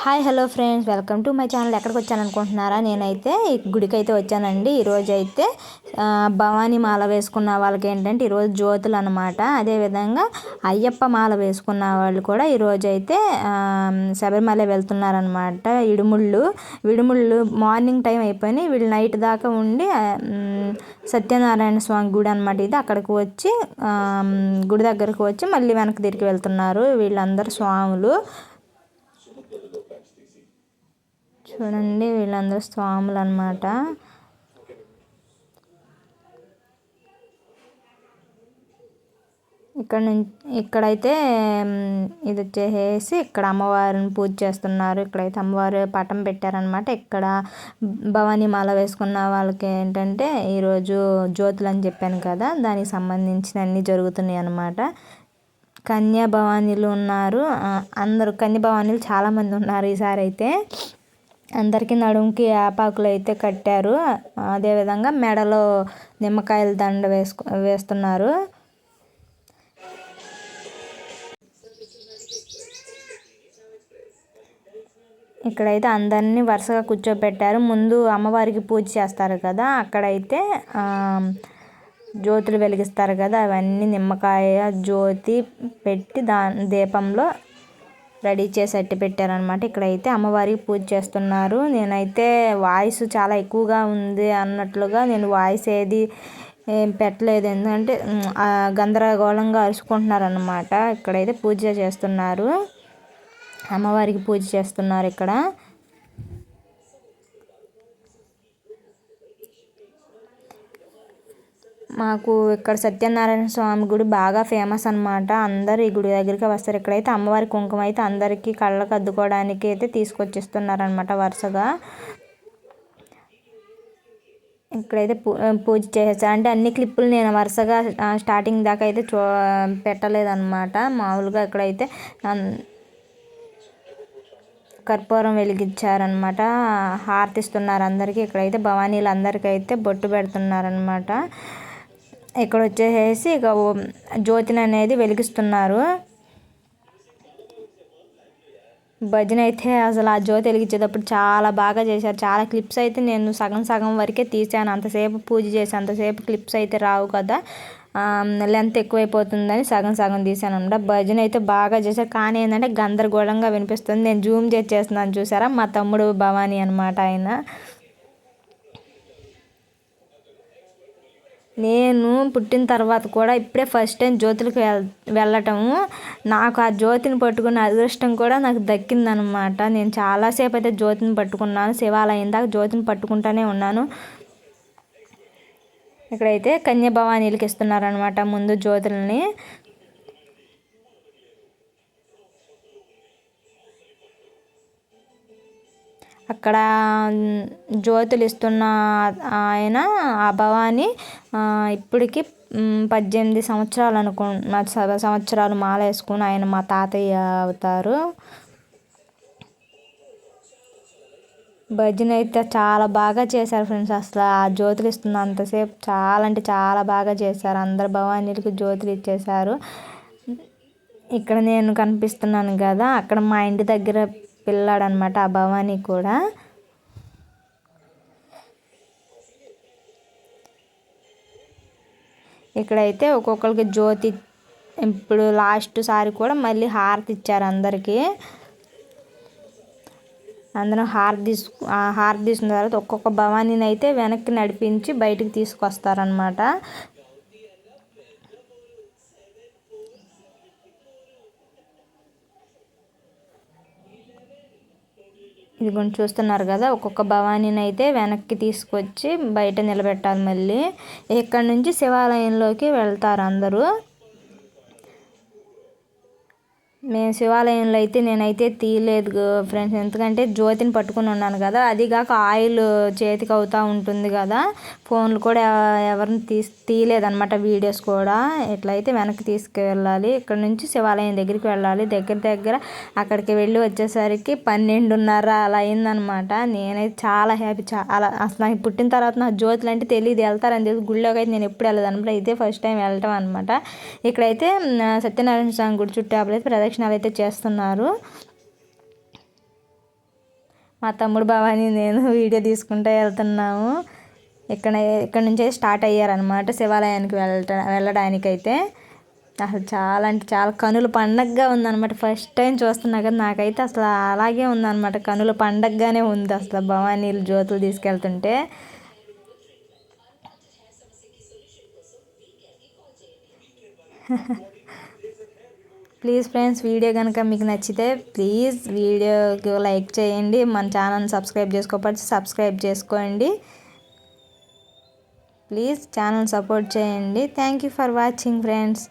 Hi hello friends. Welcome to my channel. ఎక్కడికి వచ్చాను అనుకుంటున్నారా నేనైతే గుడికి అయితే వచ్చానండి. ఈరోజు అయితే భవానీ మాల వేసుకున్న వాళ్ళకి ఏంటంటే ఈరోజు జ్యోతులు అనమాట అదేవిధంగా అయ్యప్ప మాల వేసుకున్న వాళ్ళు కూడా ఈరోజు అయితే శబరిమల వెళ్తున్నారనమాట. ఇడుముళ్ళు విడుముళ్ళు మార్నింగ్ టైం అయిపోయినాయి. వీళ్ళు నైట్ దాకా ఉండి సత్యనారాయణ స్వామి గుడి అనమాట ఇది. అక్కడికి వచ్చి గుడి దగ్గరకు వచ్చి మళ్ళీ వెనక్కి తిరిగి వెళ్తున్నారు వీళ్ళందరూ స్వాములు. చూడండి వీళ్ళందరూ స్వాములు అనమాట ఇక్కడ నుంచి ఇక్కడైతే ఇది వచ్చేసి ఇక్కడ అమ్మవారిని పూజ చేస్తున్నారు. ఇక్కడైతే అమ్మవారు పటం పెట్టారనమాట ఇక్కడ భవానీ మాల వేసుకున్న వాళ్ళకి ఏంటంటే ఈరోజు జ్యోతులు అని చెప్పాను కదా దానికి సంబంధించిన అన్నీ జరుగుతున్నాయి అనమాట కన్యా భవానీలు ఉన్నారు. అందరూ కన్య భవానీలు చాలామంది ఉన్నారు ఈసారి అయితే. అందరికీ నడుముకి యాపాకులు అయితే కట్టారు. అదేవిధంగా మెడలో నిమ్మకాయల దండ వేసుకు వేస్తున్నారు. ఇక్కడైతే అందరినీ వరుసగా కూర్చోబెట్టారు ముందు అమ్మవారికి పూజ చేస్తారు కదా అక్కడైతే జ్యోతులు వెలిగిస్తారు కదా అవన్నీ నిమ్మకాయ జ్యోతి పెట్టి దా దీపంలో రెడీ చేసి అట్టి పెట్టారనమాట ఇక్కడైతే అమ్మవారికి పూజ చేస్తున్నారు. నేనైతే వాయిస్ చాలా ఎక్కువగా ఉంది అన్నట్లుగా నేను వాయిస్ ఏది ఏం పెట్టలేదు. ఎందుకంటే గందరగోళంగా అరుచుకుంటున్నారనమాట ఇక్కడైతే పూజ చేస్తున్నారు. అమ్మవారికి పూజ చేస్తున్నారు ఇక్కడ. మాకు ఇక్కడ సత్యనారాయణ స్వామి గుడి బాగా ఫేమస్ అనమాట అందరు ఈ గుడి దగ్గరికి వస్తారు. ఇక్కడైతే అమ్మవారి కుంకుమ అయితే అందరికీ కళ్ళకు అద్దుకోవడానికి అయితే తీసుకొచ్చిస్తున్నారనమాట వరుసగా. ఇక్కడైతే పూజ చేసేసారు అంటే అన్ని క్లిప్పులు నేను వరుసగా స్టార్టింగ్ దాకా అయితే చూ పెట్టలేదన్నమాట. మామూలుగా ఇక్కడైతే కర్పూరం వెలిగించారనమాట హారతిస్తున్నారు అందరికీ. ఇక్కడైతే భవానీలు అందరికీ అయితే బొట్టు పెడుతున్నారనమాట ఇక్కడ వచ్చేసేసి ఇక జ్యోతిని అనేది వెలిగిస్తున్నారు. భజన అయితే అసలు ఆ జ్యోతి వెలిగించేటప్పుడు చాలా బాగా చేశారు. చాలా క్లిప్స్ అయితే నేను సగం సగం వరకే తీసాను అంతసేపు పూజ చేసి అంతసేపు క్లిప్స్ అయితే రావు కదా. లెంత్ ఎక్కువైపోతుందని సగం సగం తీసాను అనమాట భజన అయితే బాగా చేశారు. కానీ ఏంటంటే గందరగోళంగా వినిపిస్తుంది. నేను జూమ్ చేసి చేస్తున్నాను. చూసారా? మా తమ్ముడు భవానీ అనమాట ఆయన. నేను పుట్టిన తర్వాత కూడా ఇప్పుడే ఫస్ట్ టైం జ్యోతులకు వెల్ వెళ్ళటము నాకు ఆ జ్యోతిని పట్టుకున్న అదృష్టం కూడా నాకు దక్కిందనమాట. నేను చాలాసేపు అయితే జ్యోతిని పట్టుకున్నాను. శివాలయం దాకా జ్యోతిని పట్టుకుంటూనే ఉన్నాను. ఇక్కడైతే కన్యభవానీలకి ఇస్తున్నారనమాట ముందు జ్యోతులని. అక్కడ జ్యోతులు ఇస్తున్న ఆయన ఆ భవాని ఇప్పటికి పద్దెనిమిది సంవత్సరాలు అనుకున్న సంవత్సరాలు మాల వేసుకుని ఆయన మా తాతయ్య అవుతారు. భజన అయితే చాలా బాగా చేశారు ఫ్రెండ్స్. అసలు ఆ జ్యోతులు ఇస్తున్నంతసేపు చాలా అంటే చాలా బాగా చేశారు. అందరు భవానీలకు జ్యోతులు ఇచ్చేశారు. ఇక్కడ నేను కనిపిస్తున్నాను కదా అక్కడ మా ఇంటి దగ్గర పిల్లాడు అనమాట ఆ భవానీ కూడా. ఇక్కడైతే ఒక్కొక్కరికి జ్యోతి ఇప్పుడు లాస్ట్ సారి కూడా మళ్ళీ హారతి ఇచ్చారు అందరికీ. అందరం హారతి తీసుకు హారతి తీసిన తర్వాత ఒక్కొక్క భవానీని అయితే వెనక్కి నడిపించి బయటికి తీసుకొస్తారనమాట. ఇది చూస్తున్నారు కదా ఒక్కొక్క భవానీని అయితే వెనక్కి తీసుకొచ్చి బయట నిలబెట్టాలి మళ్ళీ. ఇక్కడ నుంచి శివాలయంలోకి వెళ్తారు అందరూ. మేము శివాలయంలో అయితే నేనైతే తీయలేదు ఫ్రెండ్స్. ఎందుకంటే జ్యోతిని పట్టుకుని ఉన్నాను కదా అది కాక ఆయిల్ చేతికి అవుతూ ఉంటుంది కదా. ఫోన్లు కూడా ఎవరిని తీసి తీయలేదనమాట వీడియోస్ కూడా. ఎట్లయితే వెనక్కి తీసుకువెళ్ళాలి ఇక్కడ నుంచి శివాలయం దగ్గరికి వెళ్ళాలి. దగ్గర దగ్గర అక్కడికి వెళ్ళి వచ్చేసరికి పన్నెండున్నర అలా అయిందనమాట నేనైతే చాలా హ్యాపీ చాలా అసలు నాకు పుట్టిన తర్వాత నాకు జ్యోతులు అంటే తెలియదు వెళ్తారని తెలియదు గుళ్ళోకి అయితే నేను ఎప్పుడు వెళ్ళదు అనమాట ఇదే ఫస్ట్ టైం వెళ్ళటం అనమాట ఇక్కడైతే సత్యనారాయణ స్వామి గుడి చుట్టూ అయితే ప్రదక్షిణ ప్రదక్షిణాలు అయితే చేస్తున్నారు. మా తమ్ముడు భవానీ నేను వీడియో తీసుకుంటూ వెళ్తున్నాము. ఇక్కడ ఇక్కడ నుంచే స్టార్ట్ అయ్యారనమాట శివాలయానికి వెళ్ళట వెళ్ళడానికైతే. అసలు చాలా అంటే చాలా కనుల పండగగా ఉందన్నమాట. ఫస్ట్ టైం చూస్తున్నా కదా నాకైతే అసలు అలాగే ఉందన్నమాట. కనుల పండగగానే ఉంది అసలు భవానీలు జ్యోతులు తీసుకెళ్తుంటే. ప్లీజ్ ఫ్రెండ్స్ వీడియో కనుక మీకు నచ్చితే ప్లీజ్ వీడియోకి లైక్ చేయండి. మన ఛానల్ని సబ్స్క్రైబ్ చేసుకోకపోతే సబ్స్క్రైబ్ చేసుకోండి. ప్లీజ్ ఛానల్ సపోర్ట్ చేయండి. Thank you for watching friends